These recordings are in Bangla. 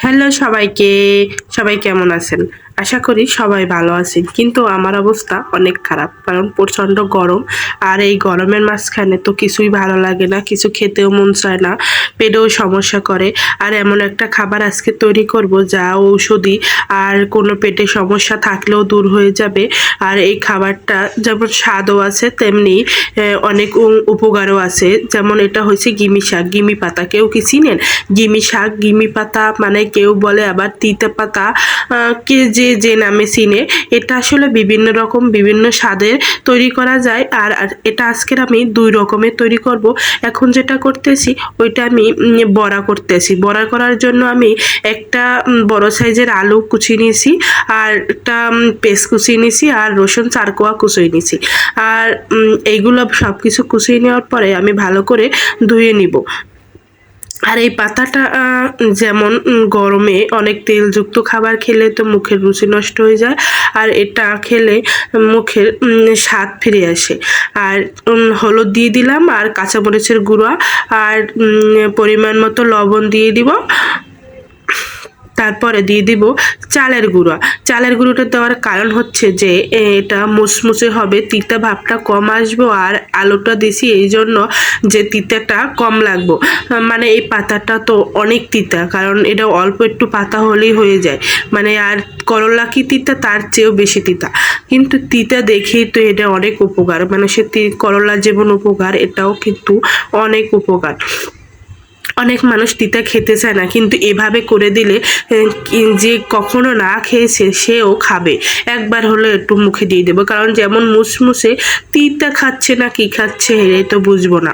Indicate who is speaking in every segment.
Speaker 1: হ্যালো সবাইকে। সবাই কেমন আছেন? আশা করি সবাই ভালো আছেন। কিন্তু আমার অবস্থা অনেক খারাপ, কারণ প্রচণ্ড গরম আর এই গরমের মাঝখানে তো কিছুই ভালো লাগে না, কিছু খেতেও মন চায় না, পেটেও সমস্যা করে। আর এমন একটা খাবার আজকে তৈরি করব যা ঔষধি আর কোনো পেটে সমস্যা থাকলেও দূর হয়ে যাবে। আর এই খাবারটা যেমন স্বাদও আছে, তেমনি অনেক উপকারও আছে। যেমন এটা হচ্ছে গিমি শাক, গিমি পাতা। কেউ কি চিনেন? গিমি শাক, গিমি পাতা মানে কেউ বলে আবার তিতে পাতা কে যে যে নামে চিনে, এটা আসলে বিভিন্ন রকম, বিভিন্ন স্বাদের তৈরি করা যায়। আর এটা আজকের আমি দুই রকমের তৈরি করব। এখন যেটা করতেছি, ওইটা আমি বড়া করতেছি। বড়া করার জন্য আমি একটা বড় সাইজের আলু কুচি নিয়েছি, আর একটা পেস্ট কুচিয়ে নিয়েছি, আর রসুন চারকোয়া কুচিয়ে নিয়েছি। আর এইগুলো সব কিছু কুচিয়ে নেওয়ার পরে আমি ভালো করে ধুয়ে নিব। আর এই পাতাটা যেমন গরমে অনেক তেলযুক্ত খাবার খেলে তো মুখের রুচি নষ্ট হয়ে যায়। আর এটা খেলে মুখের স্বাদ ফিরে আসে। আর হলুদ দিয়ে দিলাম আর কাঁচা মরিচের গুঁড়া আর পরিমাণ মতো লবণ দিয়ে দিব। তারপরে দিয়ে দিব চালের গুঁড়া। চালের গুঁড়োটা দেওয়ার কারণ হচ্ছে যে, এটা মুসমুসে হবে, তিতা ভাবটা কম আসবে আর আলুটা দিছি এই জন্য যে তিতাটা কম লাগবো। মানে এই পাতাটা তো অনেক তিতা, কারণ এটা অল্প একটু পাতা হলেই হয়ে যায়। মানে আর করলা কি তিতা? তার চেয়েও বেশি তিতা। কিন্তু তিতা দেখেই তো এটা অনেক উপকার। মানে সে করলা যেমন উপকার, এটাও কিন্তু অনেক উপকার। অনেক মানুষ তিতা খেতে চায় না, কিন্তু এভাবে করে দিলে যে কখনো না খেয়েছে, সেও খাবে। একবার হলে একটু মুখে দিয়ে দেবো, কারণ যেমন মুসমুসে তিতা খাচ্ছে না, কি খাচ্ছে এটাই তো বুঝব না।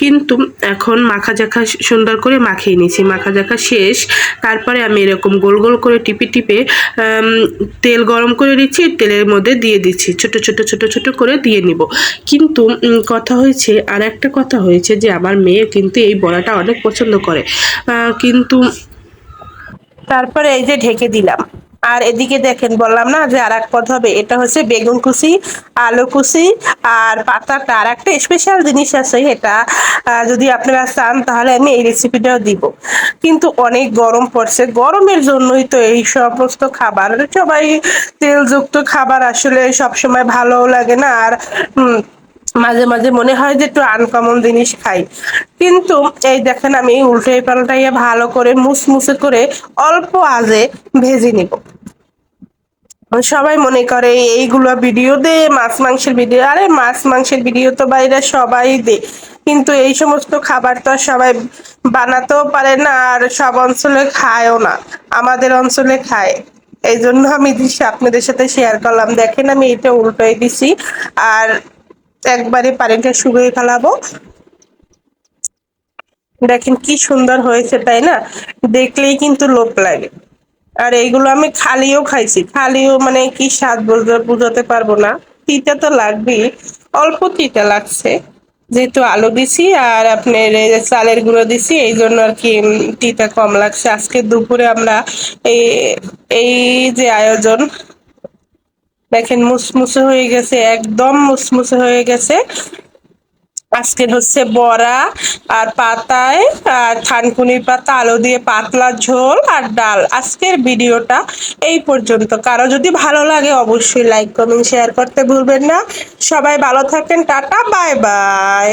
Speaker 1: কিন্তু এখন মাখা জাখা সুন্দর করে মাখিয়ে নিয়েছি, মাখা জাখা শেষ, তারপরে আমি এরকম গোল গোল করে টিপে টিপে তেল গরম করে দিচ্ছি তেলের মধ্যে দিয়ে দিচ্ছি, ছোট ছোট ছোট ছোট করে দিয়ে নিব। কিন্তু কথা হয়েছে আর একটা কথা হয়েছে যে আমার মেয়ে কিন্তু এই বড়াটা অনেক পছন্দ করে। কিন্তু তারপরে এই যে ঢেকে দিলাম। আর এদিকে দেখেন, বললাম না যে আর এক পদ হবে, এটা হচ্ছে বেগুন কুচি, আলু কুচি আর পাতাটা। আর একটা স্পেশাল জিনিস আছে এটা যদি আপনারা চান তাহলে আমি এই রেসিপিটাও দিব। কিন্তু অনেক গরম পড়ছে। গরমের জন্যই তো এই সমস্ত খাবার, সবাই তেলযুক্ত খাবার আসলে সবসময় ভালোও লাগে না। আর মাঝে মাঝে মনে হয় যে একটু আনকমন জিনিস খাই। কিন্তু এই দেখেন আমি উল্টে পাল্টাইয়া ভালো করে মুসমুসে করে অল্প আজে ভেজে নিব। সবাই মনে করে এইগুলো ভিডিও দে, মাছ মাংসের ভিডিও আরে মাছ মাংসের ভিডিও তো বাইরে সবাই দে। কিন্তু এই সমস্ত খাবার তো সবাই বানাতেও পারে না আর সব অঞ্চলে খায়ও না। আমাদের অঞ্চলে খায়। এই জন্য আমি আপনাদের সাথে শেয়ার করলাম। দেখেন আমি এটা উল্টোই দিছি। আর একবারে পানিটা শুকিয়ে ফেলাবো। দেখেন কি সুন্দর হয়েছে, তাই না? দেখলেই কিন্তু লোভ লাগে। আর এইগুলো আমি খালিও খাইছি। খালিও মানে কি স্বাদ বুঝাতে পারব না। তিতা তো লাগবেই। অল্প তিতা লাগছে। যেহেতু আলু দিছি আর আপনার চালের গুঁড়ো দিছি, এই জন্য আর কি তিতা কম লাগছে। আজকে দুপুরে আমরা এই এই যে আয়োজন দেখেন মুসমুসে হয়ে গেছে, একদম মুসমুসে হয়ে গেছে। আজকের হচ্ছে বড়া আর পাতায়, আর থানকুনির পাতা, আলো দিয়ে পাতলা ঝোল আর ডাল। আজকের ভিডিওটা এই পর্যন্ত। কারও যদি ভালো লাগে অবশ্যই লাইক কমেন্ট শেয়ার করতে ভুলবেন না। সবাই ভালো থাকেন, টাটা বাই বাই